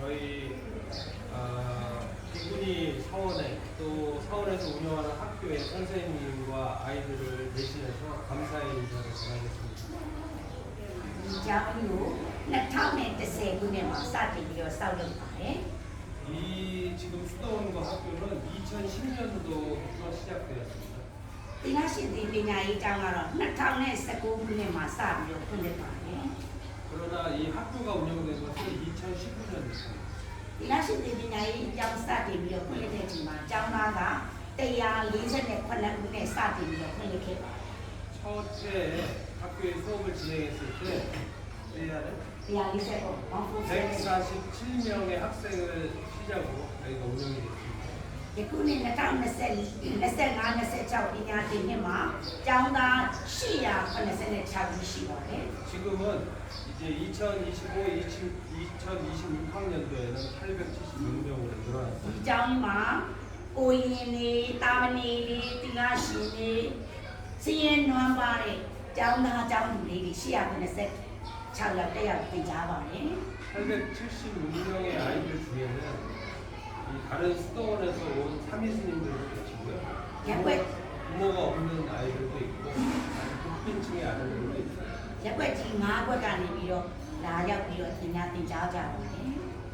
저희 아, 어, 비구니 사원에 또 사원에서 운영하는 학교의 선생님과 아이들을 대신해서 감사의 인사를 전하겠습니다. 이 지금 수도원과 그 학교는 2010년도부터 시작되었습니다. 그러나 이 학교가 운영된 것은 သင်္ကရှိသင်ပညာရေးကျောင်းစတင်ပြီးတော့ဖွင့်လှစ်တဲ့အချိန်မှာကျောင်းသားက148ခုနဲ့စတင်ပြီးတော့ဖွင့်လှစ်ခဲ့ပါတယ် 첫해 학교에 수업을 진행했을 때 때야는 148 147명의 학생을 시작으로 저희가 운영이 됐습니다. ဒီခုနှစ်2020 25 26ပညာသင်နှစ်မှာကျောင်းသား886ဦးရှိပါတယ် 지금은 이제 2025, 2026학년도에는 876명으로 ဒီ 늘어났습니다. ကျောင်းမှာကိုရင်နေတာမဏေတွေတိငါရှင်တွေစည်ရင်နွမ်းပါတဲ့ကျောင်းသားကျောင်းသူလေးတွေ896ယောက်တက်ရောက်သင်ကြားပါတယ် 876명의 아이들 중에는 이 다른 수도원에서 온 사미스님들도 계시고요. 약간 부모가 없는 아이들도 있고 국빈층의 아이들도 있어요. ရက်ွက်ကြီး9ဘက်ကနေပြီးတော့လာရောက်ပြီးတော့သင်ကြားသင်ကြားကြပါတယ်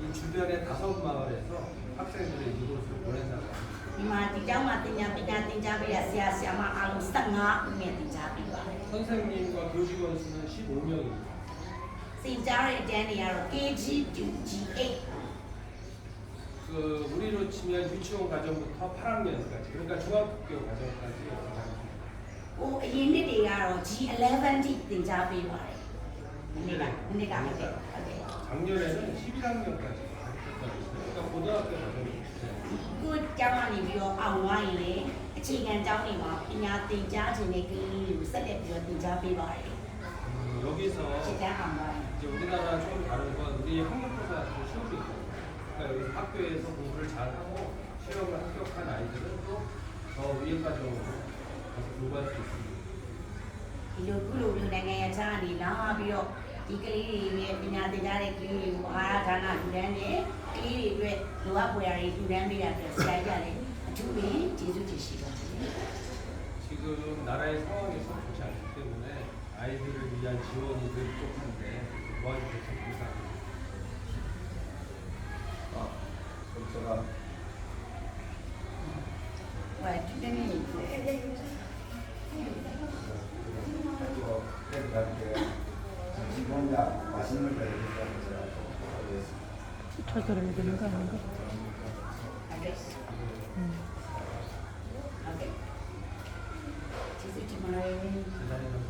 이 주변의 다섯 마을에서 학생들을 이곳으로 보낸다고 합니다. ဒီမှာဒီကျောင်းမှာသင်ကြားပညာသင်ကြားပေးရဆရာဆရာမအားလုံး15ဦးနဲ့သင်ကြားပေးပါတယ် 선생님과 교직원 수는 15명입니다. သင်ကြားတဲ့အတန်းတွေကတော့ KG to G8 그 우리로 치면 유치원 과정부터 8학년까지 그러니까 중학교 과정까지 들어갑니다. ဟိုအရင်နှစ်တွေကတော့ G11 ထိသင်ကြားပေးပါတယ်။ဒီနေ့ကဒီနေ့ကဟုတ်တယ်ဟုတ်တယ် 작년에는 11학년까지 가르쳤다고 했어요. 그러니까 고등학교 과정이 있어요. ။ခုကျောင်းကနေပြီးတော့အောင်သွားရင်လေအခြေခံကျောင်းတွေမှာပညာသင်ကြားခြင်းနဲ့ကလေးတွေကိုဆက်လက်ပြီးတော့သင်ကြားပေးပါတယ် 음, 여기서 ။အခြေခံအောင်သွားရင် 이제 우리나라 좀 다른 건 우리 학력고사 그 시험이 있거든요. 그러니까 여기 학교에서 공부를 잘하고 시험을 합격한 아이들은 또 더 위에 과정으로 가서 공부할 수 있습니다. ဒီလိုခုလိုမျိုးနိုင်ငံရခြားကနေလာပြီးတော့ဒီကလေးတွေရဲ့ပညာသင်ကြားတဲ့ကလေးတွေကိုအာဟာရဌာနလူတန်းနဲ့ကလေးတွေအတွက်လိုအပ်ပွေရာတွေလူတန်းပေးရတဲ့ဆရာကြီးကလည်းအထူးပင်ကျေးဇူးတင်ရှိပါတယ်။ 지금 나라의 상황에서 좋지 않기 때문에 아이들을 위한 지원이 늘 부족한데 도와주셔서 감사합니다. 찾아야 되는 거 아닌가? Okay.